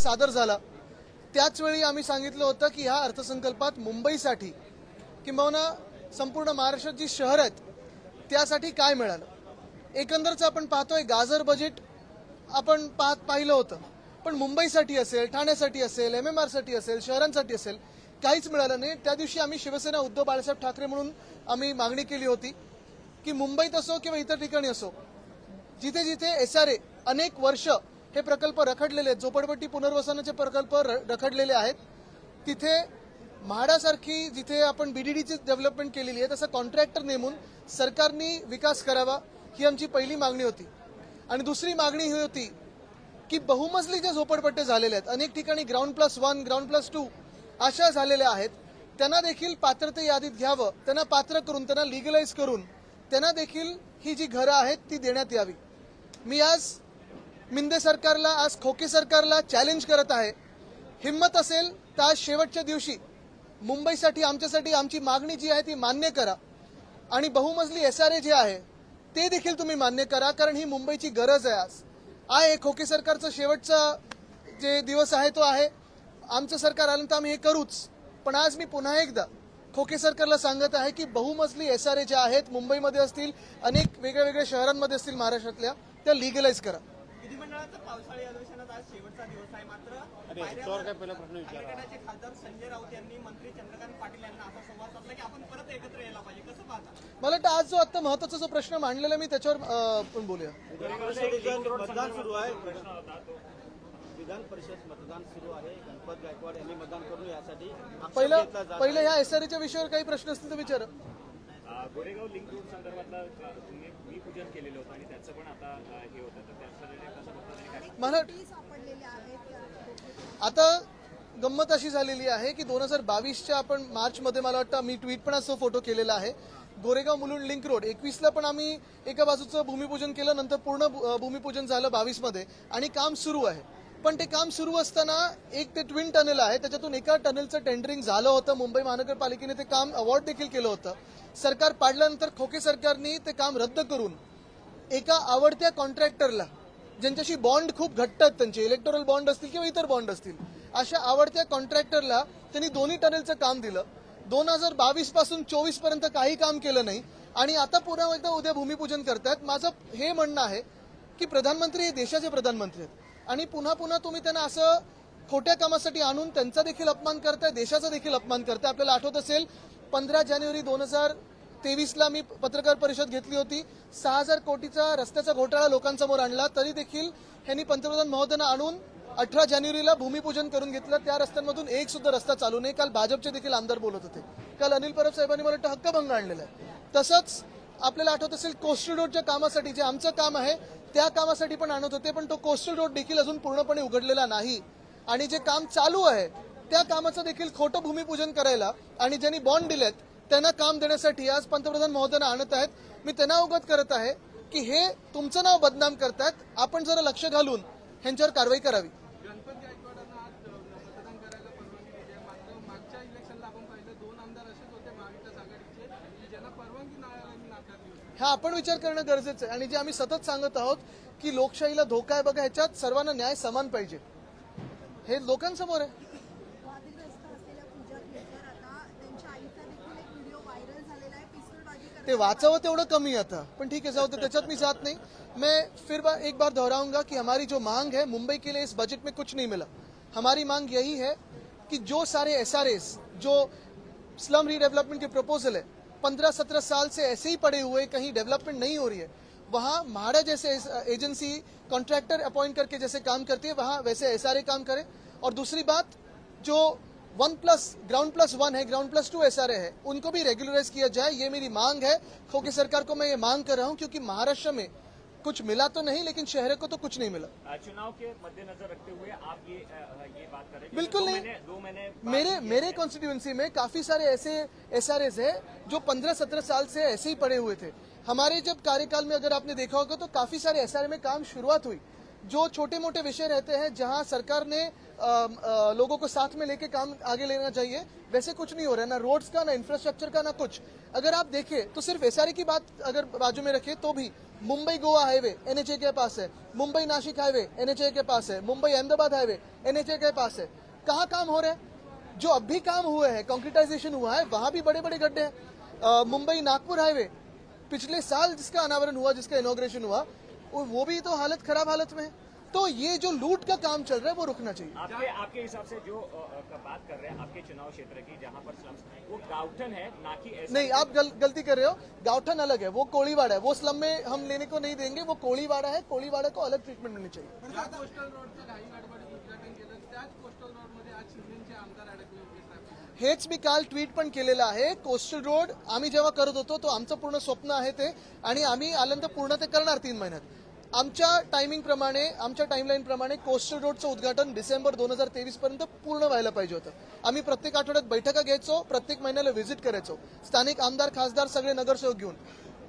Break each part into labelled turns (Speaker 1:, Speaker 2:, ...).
Speaker 1: सादर झाला. त्याचवेळी आम्ही सांगितलं होतं की ह्या अर्थसंकल्पात मुंबईसाठी किंबहुना संपूर्ण महाराष्ट्रात जी शहर आहेत त्यासाठी काय मिळालं? एकंदरच आपण पाहतोय गाजर बजेट आपण पाहत पाहिलं होतं. पण मुंबईसाठी असेल ठाण्यासाठी असेल एम एम आरसाठी असेल शहरांसाठी असेल काहीच मिळालं नाही. त्या दिवशी आम्ही शिवसेना उद्धव बाळासाहेब ठाकरे म्हणून आम्ही मागणी केली होती की मुंबईत असो किंवा इतर ठिकाणी असो जिथे जिथे एस आर ए अनेक वर्ष हे प्रकल्प रखडलेले आहेत झोपडपट्टी पुनर्वसनाचे प्रकल्प र- रखडलेले आहेत तिथे म्हाडासारखी जिथे आपण बीडीडीची डेव्हलपमेंट केलेली आहे तसं कॉन्ट्रॅक्टर नेमून सरकारनी विकास करावा ही आमची पहिली मागणी होती. आणि दुसरी मागणी ही होती की बहुमजली ज्या झोपडपट्टे झालेले आहेत अनेक ठिकाणी ground plus one ground plus two अशा झालेल्या आहेत त्यांना देखील पात्रते यादीत घ्यावं त्यांना पात्र करून त्यांना लिगलाइज करून त्यांना देखील ही जी घरं आहेत ती देण्यात यावी. मी आज मिंदे सरकारला आज खोके सरकारला चॅलेंज करत आहे. हिंमत असेल तर आज शेवटच्या दिवशी मुंबईसाठी आमच्यासाठी आमची मागणी जी आहे ती मान्य करा. आणि बहुमजली एस आर ए जे आहे ते देखील तुम्ही मान्य करा कारण ही मुंबईची गरज आहे आज. आहे खोके सरकारचं शेवटचा जे दिवस आहे तो आहे. आमचं सरकार आलं तर आम्ही हे करूच. पण आज मी पुन्हा एकदा खोके सरकारला सांगत आहे की बहुमजली एस आर ए ज्या आहेत मुंबईमध्ये असतील अनेक वेगळ्या वेगळ्या शहरांमध्ये असतील महाराष्ट्रातल्या त्या लिगलाइज करा.
Speaker 2: विधिमंडळाचं पावसाळी अधिवेशनात आज शेवटचा दिवस आहे मात्र
Speaker 3: याच्यावर काय पहिला प्रश्न विचारा.
Speaker 2: पायऱ्याचे खासदार संजय राऊत यांनी मंत्री चंद्रकांत पाटील यांना असा संवाद साधला की आपण परत एकत्र यायला पाहिजे. कसं पाहता?
Speaker 1: मला वाटतं आज जो आता महत्त्वाचा जो प्रश्न मांडलेला मी त्याच्यावर आपण बोलूया.
Speaker 3: मतदान सुरू आहे. विधान परिषद मतदान सुरू आहे. गणपत गायकवाड यांनी मतदान करून यासाठी
Speaker 1: पहिलं पहिलं ह्या एस आर एच्या विषयावर काही प्रश्न असतील तर विचारा.
Speaker 4: गोरेगाव लिंक रोड संदर्भातला अ, तुम्ही मी पूजन केलेलं होतं आणि त्याचं पण आता हे होतं. तर त्याचं
Speaker 1: मला
Speaker 5: आहेत.
Speaker 1: आता गंमत अशी झालेली आहे की दोन हजार बावीसच्या आपण मार्चमध्ये मला वाटतं मी ट्विट पण असं फोटो केलेला आहे. गोरेगाव मुलुंड लिंक रोड एकवीसला पण आम्ही एका बाजूचं भूमिपूजन केलं नंतर पूर्ण भूमिपूजन झालं बावीसमध्ये आणि काम सुरू आहे. पण ते काम सुरू असताना एक ते ट्विन टनेल आहे. त्याच्यातून एका टनेलचं टेंडरिंग झालं होतं. मुंबई महानगरपालिकेने ते काम अवॉर्ड देखील केलं होतं. सरकार पाडल्यानंतर खोके सरकारने ते काम रद्द करून एका आवडत्या कॉन्ट्रॅक्टरला ज्यांच्याशी बॉन्ड खूप घट्ट आहेत त्यांचे इलेक्टोरल बॉन्ड असतील किंवा इतर बॉन्ड असतील अशा आवडत्या कॉन्ट्रॅक्टरला त्यांनी दोन्ही टनेलचं काम दिलं. दोन हजार बावीसपासून चोवीसपर्यंत काही काम केलं नाही. आणि आता पुन्हा एकदा उद्या भूमिपूजन करतायत. माझं हे म्हणणं आहे की प्रधानमंत्री हे देशाचे प्रधानमंत्री आहेत. आणि पुन्हा पुन्हा तुम्ही त्यांना असं खोट्या कामासाठी आणून त्यांचा देखील अपमान करताय देशाचा देखील अपमान करताय. आपल्याला आठवत असेल पंधरा जानेवारी दोन हजार तेवीसला मी पत्रकार परिषद घेतली होती. सहा हजार कोटीचा रस्त्याचा घोटाळा लोकांसमोर आणला तरी देखील यांनी पंतप्रधान महोदयांना आणून अठरा जानेवारीला भूमिपूजन करून घेतलं. त्या रस्त्यांमधून एक सुद्धा रस्ता चालू नाही. काल भाजपचे देखील आमदार बोलत होते. काल अनिल परब साहेबांनी मला वाटतं हक्कभंग आणलेला आहे. तसंच आपल्याला आठवत असेल कोस्टल रोडच्या कामासाठी जे आमचं काम आहे त्या कामासाठी पण आणत होते पण तो कोस्टल रोड देखील अजून पूर्णपणे उघडलेला नाही. आणि जे काम चालू आहे त्या कामाचं देखील खोटं भूमिपूजन करायला आणि ज्यांनी बॉन्ड दिलेत त्यांना काम देण्यासाठी आज पंतप्रधान महोदयांना आणत आहेत. मी त्यांना अवगत करत आहे की हे तुमचं नाव बदनाम करतायत. आपण जरा लक्ष घालून ह्यांच्यावर कारवाई करावी
Speaker 6: गणपत गायकवाडांना आज अ, मतदान करायला परवानगी दिली आहे मात्र मागच्या इलेक्शनला आपण पाहिलं दोन आमदार असेच होते महाविकास आघाडीचे की ज्यांना परवानगी नाही नाकारली होती
Speaker 1: हा आपण विचार करणं गरजेचं आहे. आणि जे आम्ही सतत सांगत आहोत की लोकशाहीला धोका आहे बघा ह्याच्यात सर्वांना न्याय समान पाहिजे. हे लोकांसमोर आहे.
Speaker 5: आहे
Speaker 1: ते वाचावं तेवढं कमी आता. पण ठीक है जाओ तो त्याच्यात मी जात नहीं. मैं फिर बा, एक बार दोहराऊंगा कि हमारी जो मांग है मुंबई के लिए इस बजट में कुछ नहीं मिला. हमारी मांग यही है कि जो सारे एस जो स्लम रीडेवलपमेंट के प्रपोजल है पंद्रह सत्रह साल से ऐसे ही पड़े हुए, कहीं डेवलपमेंट नहीं हो रही है। वहाँ महाड़ा जैसे एजेंसी कॉन्ट्रैक्टर अपॉइंट करके जैसे काम करती है, वहाँ वैसे एस काम करे। और दूसरी बात, जो one plus ground plus one है ग्राउंड प्लस टू एस है, उनको भी रेगुलराइज किया जाए, ये मेरी मांग है। खोके सरकार को मैं ये मांग कर रहा हूँ, क्योंकि महाराष्ट्र में कुछ मिला तो नहीं लेकिन शहर को तो कुछ नहीं मिला।
Speaker 4: चुनाव के मद्देनजर रखते हुए आप ये ये बात कर रहे हैं
Speaker 1: बिल्कुल नहीं।
Speaker 4: दो महीने
Speaker 1: मेरे मेरे कॉन्स्टिट्यूंसी में काफ़ी सारे ऐसे एस आर एस है जो पंद्रह सत्रह साल से ऐसे ही पड़े हुए थे। हमारे जब कार्यकाल में अगर आपने देखा होगा तो काफ़ी सारे एस में काम शुरुआत हुई जो छोटे मोटे विषय रहते हैं जहाँ सरकार ने अ, अ, लोगों को साथ में लेके काम आगे लेना चाहिए। वैसे कुछ नहीं हो रहा है ना रोड्स का ना इंफ्रास्ट्रक्चर का ना कुछ। अगर आप देखें तो सिर्फ़ एस की बात अगर बाजू में रखें तो भी मुंबई गोवा हाईवे एनएचए के पास है। मुंबई नासिक हाईवे एनएचए के पास है। मुंबई अहमदाबाद हाईवे एनएचए के पास है। कहाँ काम हो रहे हैं? जो अब भी काम हुए हैं कॉन्क्रिटाइजेशन हुआ है, वहाँ भी बड़े बड़े गड्ढे हैं। मुंबई नागपुर हाईवे, पिछले साल जिसका अनावरण हुआ, जिसका इनोग्रेशन हुआ वो वो भी तो हालत खराब हालत में है। तो ये जो लूट का काम चल रहा है वो रुकना चाहिए।
Speaker 4: आपके आपके हिसाब से जो का बात कर रहे हैं आपके चुनाव क्षेत्र की जहां पर स्लम्स वो गाउठन है ना कि ऐसा
Speaker 1: नहीं आप गल, गलती कर रहे हो। गाउठन अलग है वो कोळीवाड़ा है। वो स्लम में हम लेने को नहीं देंगे वो कोळीवाड़ा है। कोळीवाड़ा को अलग ट्रीटमेंट मिलनी चाहिए। हेच मी काल ट्विट पण केलेलं आहे. कोस्टल रोड आम्ही जेव्हा करत होतो तो आमचं पूर्ण स्वप्न आहे ते. आणि आम्ही आल्यानंतर पूर्ण ते करणार तीन महिन्यात. आमच्या टायमिंगप्रमाणे आमच्या टाईमलाईनप्रमाणे कोस्टल रोडचं उद्घाटन डिसेंबर दोन हजार तेवीसपर्यंत पूर्ण व्हायला पाहिजे होतं. आम्ही प्रत्येक आठवड्यात बैठका घ्यायचो प्रत्येक महिन्याला व्हिजिट करायचो. स्थानिक आमदार खासदार सगळे नगरसेवक घेऊन.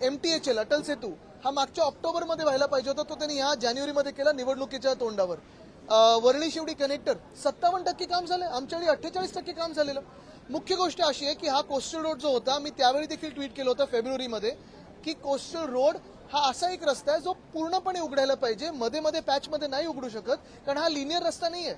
Speaker 1: एमटीएचएल अटल सेतू हा मागच्या ऑक्टोबरमध्ये व्हायला पाहिजे होता तो त्यांनी ह्या जानेवारीमध्ये केला निवडणुकीच्या तोंडावर. अं, वरळी शिवडी कनेक्टर सत्तावन्न टक्के काम झालं आमच्याकडे अठ्ठेचाळीस टक्के काम झालेलं. मुख्य गोष्ट अशी आहे की हा कोस्टल रोड जो होता मी त्यावेळी देखील ट्विट केलं होतं फेब्रुवारीमध्ये की कोस्टल रोड हा असा एक रस्ता आहे जो पूर्णपणे उघडायला पाहिजे. मध्ये मध्ये पॅच मध्ये नाही उघडू शकत कारण हा लिनियर रस्ता नाही आहे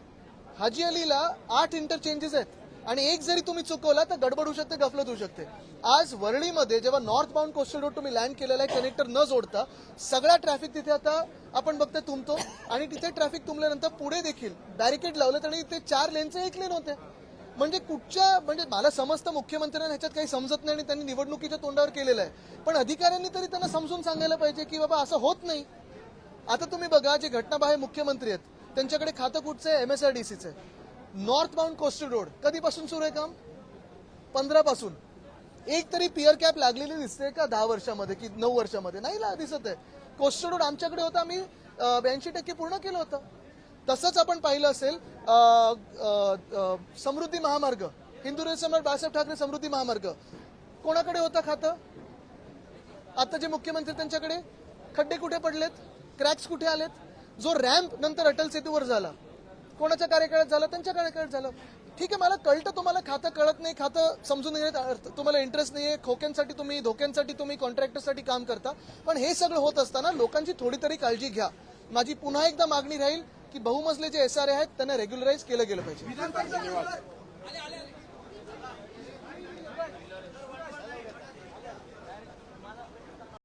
Speaker 1: हाजी अलीला आठ इंटरचेंजेस आहेत. आणि एक जरी तुम्ही चुकवला तर गडबड होऊ शकते गफलत होऊ शकते. आज वरळीमध्ये जेव्हा नॉर्थ बाउंड कोस्टल रोड तुम्ही लँड केलेला आहे कनेक्टर न जोडता सगळा ट्रॅफिक तिथे आता आपण बघतोय तुंबतो आणि तिथे ट्रॅफिक तुंबल्यानंतर पुढे देखील बॅरिकेड लावलेत आणि ते चार लेनचे एक लेन होते. म्हणजे कुठच्या म्हणजे मला समजतं मुख्यमंत्र्यांना ह्याच्यात काही समजत नाही आणि त्यांनी निवडणुकीच्या तोंडावर केलेलं आहे. पण अधिकाऱ्यांनी तरी त्यांना समजून सांगायला पाहिजे की बाबा असं होत नाही. आता तुम्ही बघा जे घटनाबाह्य मुख्यमंत्री आहेत त्यांच्याकडे खातं कुठचं आहे एमएसआरडीसीचं आहे. नॉर्थ बाउंड कोस्टल रोड कधीपासून सुरू आहे काम? पंधरा पासून एक तरी पिअर कॅप लागलेली दिसते का दहा वर्षामध्ये की नऊ वर्षामध्ये? नाही ला दिसत आहे. कोस्टल रोड आमच्याकडे होता आम्ही ब्याऐंशी टक्के पूर्ण केलं होतं. तसंच आपण पाहिलं असेल समृद्धी महामार्ग. हिंदू सम्राट बाळासाहेब ठाकरे समृद्धी महामार्ग. कोणाकडे होता खातं? आता जे मुख्यमंत्री त्यांच्याकडे? खड्डे कुठे पडलेत? क्रॅक्स कुठे आलेत? जो रॅम्प नंतर अटल सेतूवर झाला. कोणाच्या कार्यकाळात झाला? त्यांच्या कार्यकाळात झालं. ठीक आहे मला कळतं तुम्हाला खातं कळत नाही खातं समजून घेण्यात तुम्हाला इंटरेस्ट नाही आहे खोक्यांसाठी तुम्ही धोक्यांसाठी तुम्ही कॉन्ट्रॅक्टरसाठी काम करता. पण हे सगळं होत असताना लोकांची थोडी तरी काळजी घ्या. माझी पुन्हा एकदा मागणी राहील की बहुमजले जे एस आर आहेत त्यांना रेग्युलराईज केलं गेलं पाहिजे.